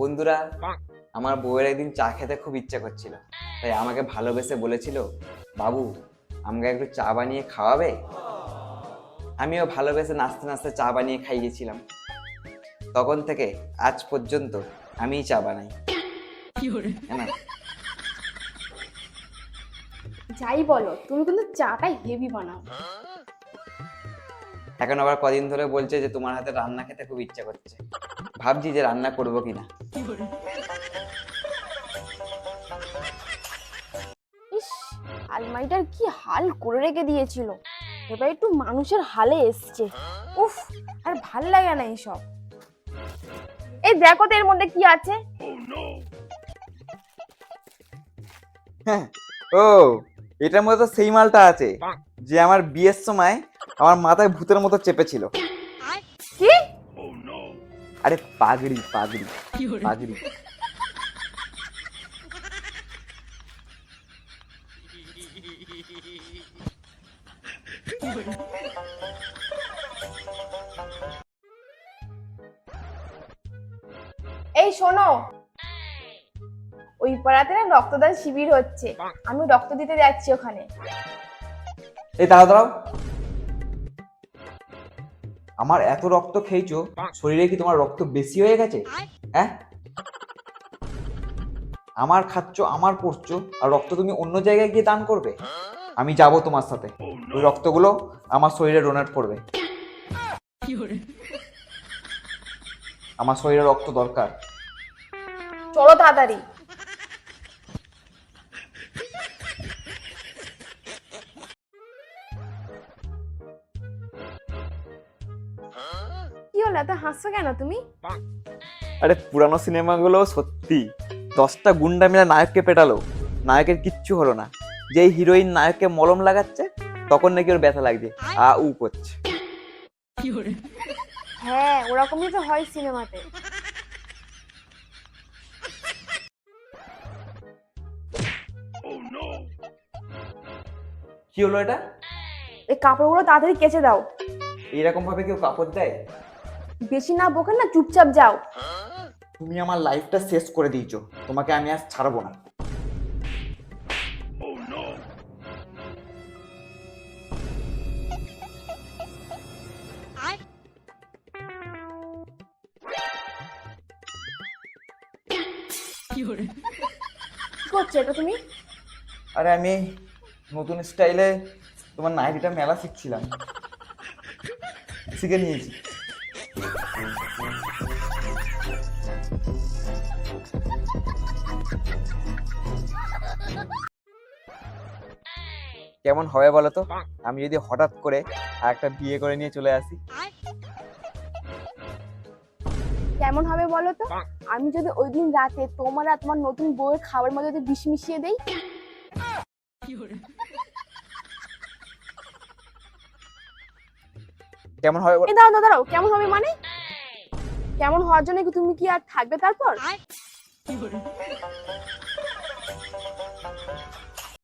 বন্ধুরা আমার বউয়ের একদিন চা খেতে খুব ইচ্ছা করছিল। তাই আমাকে ভালোবেসে বলেছিল বাবু আমাকে একটু চা বানিয়ে খাওয়াবে? আমিও ভালোবেসে নাচতে নাচতে চা বানিয়ে খাইয়েছিলাম তখন থেকে আজ পর্যন্ত আমিই চা বানাই। যাই বলো তুমি কিন্তু চাটাই হেভি বানাও। এখন আবার কদিন ধরে বলছে যে তোমার হাতে রান্না খেতে খুব ইচ্ছা করছে। ভাবছি যে রান্না করব কিনা। ইস আলমারিটার কি হাল করে রেখে দিয়েছিল। এবার একটু মানুষের হালে এসছে। উফ আর ভালো লাগে না এইসব এই দেখো তো এর মধ্যে কি আছে। হ্যাঁ ও এটার মধ্যে তো সেই মালটা আছে যে আমার বিয়ের সময় আমার মাথায় ভূতের মতো চেপেছিল। আরে পাগড়ি পাগড়ি পাগড়ি। এই শোনো। ওই পাড়াতে না রক্তদান শিবির হচ্ছে। আমি রক্ত দিতে যাচ্ছি ওখানে। এই দাঁড়াও দাঁড়াও। আমার এত রক্ত খেয়েছো, শরীরে কি তোমার রক্ত বেশি হয়ে গেছে? হ্যাঁ আমার খাচ্ছ, আমার পড়ছো আর রক্ত তুমি অন্য জায়গায় গিয়ে দান করবে? আমি যাব তোমার সাথে। ওই রক্তগুলো আমার শরীরে ডোনেট করবে। আমার শরীরে রক্ত দরকার। চলো তাড়াতাড়ি। হলো এত হাসছো কেন তুমি? আরে পুরানো সিনেমাগুলো সত্যি। দশটা গুন্ডা মিলে নায়ককে পেটালো। নায়কের কিচ্ছু হলো না। যেই হিরোইন নায়ককে মলম লাগাচ্ছে তখন নাকি ওর ব্যথা লাগছে। আ উ করছে। হ্যাঁ ওরকমই তো হয় সিনেমাতে। কি হলো এটা? এই কাপড়গুলো তাড়াতাড়ি কেচে দাও। এরকম ভাবে কেউ কাপড় দেয়? বেশি না বকে না চুপচাপ যাও। তুমি আমার লাইফটা শেষ করে দিয়েছ। তোমাকে আমি আজ ছাড়বো না। কি করছ এটা তুমি? আরে আমি নতুন স্টাইলে তোমার নাইটিটা মেলা শিখছিলাম। শিখে নিয়েছি। কেমন হবে বলো তো? আমি যদি হঠাৎ করে আর একটা বিয়ে করে নিয়ে চলে আসি। কেমন হবে বলো তো? আমি যদি ওই দিন রাতে তোমার আর তোমার নতুন বউয়ের খাবার মধ্যে যদি বিষ মিশিয়ে দেই? কেমন হবে দাঁড়াও দাঁড়াও কেমন হবে মানে? কেমন হওয়ার জন্য তুমি কি আর থাকবে তারপর?